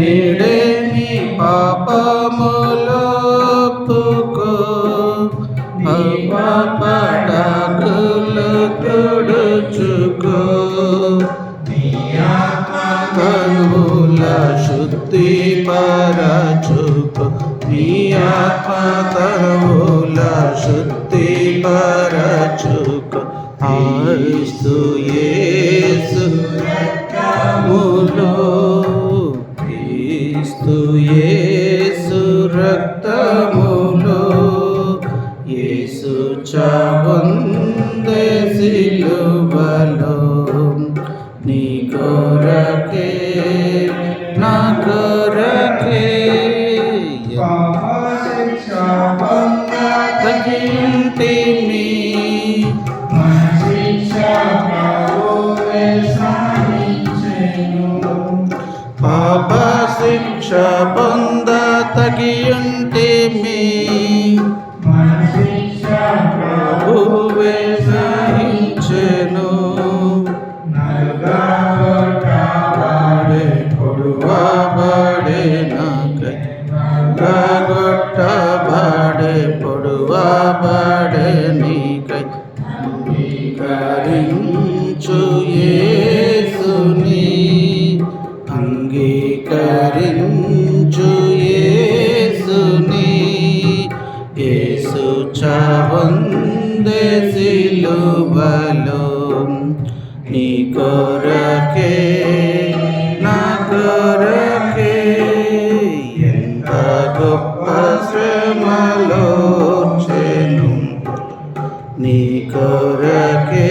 నేడే నీ పాపములో పుకో పటాకులు తుడుచుకో కనుల శుద్ధి పరచుకో నీ ఆత్మ కనుల శుద్ధి పరచుకో ఆయుస్తు యేసు క్రీస్తు యేసు రక్తములో యేసు చావందే సిలువలో నీ కొరకే నా కొరకే. తగింటిమి శిక్ష పొంద తగియుంటిమి ప్రభువే సహించెను పొడువాబడే నాకై గొట్టబాడే పొడువాబడే యేసు చావందే సిలువలో నీ కొరకే నా కొరకే ఎంత గొప్ప శ్రమలో చెను. నీ కొరకే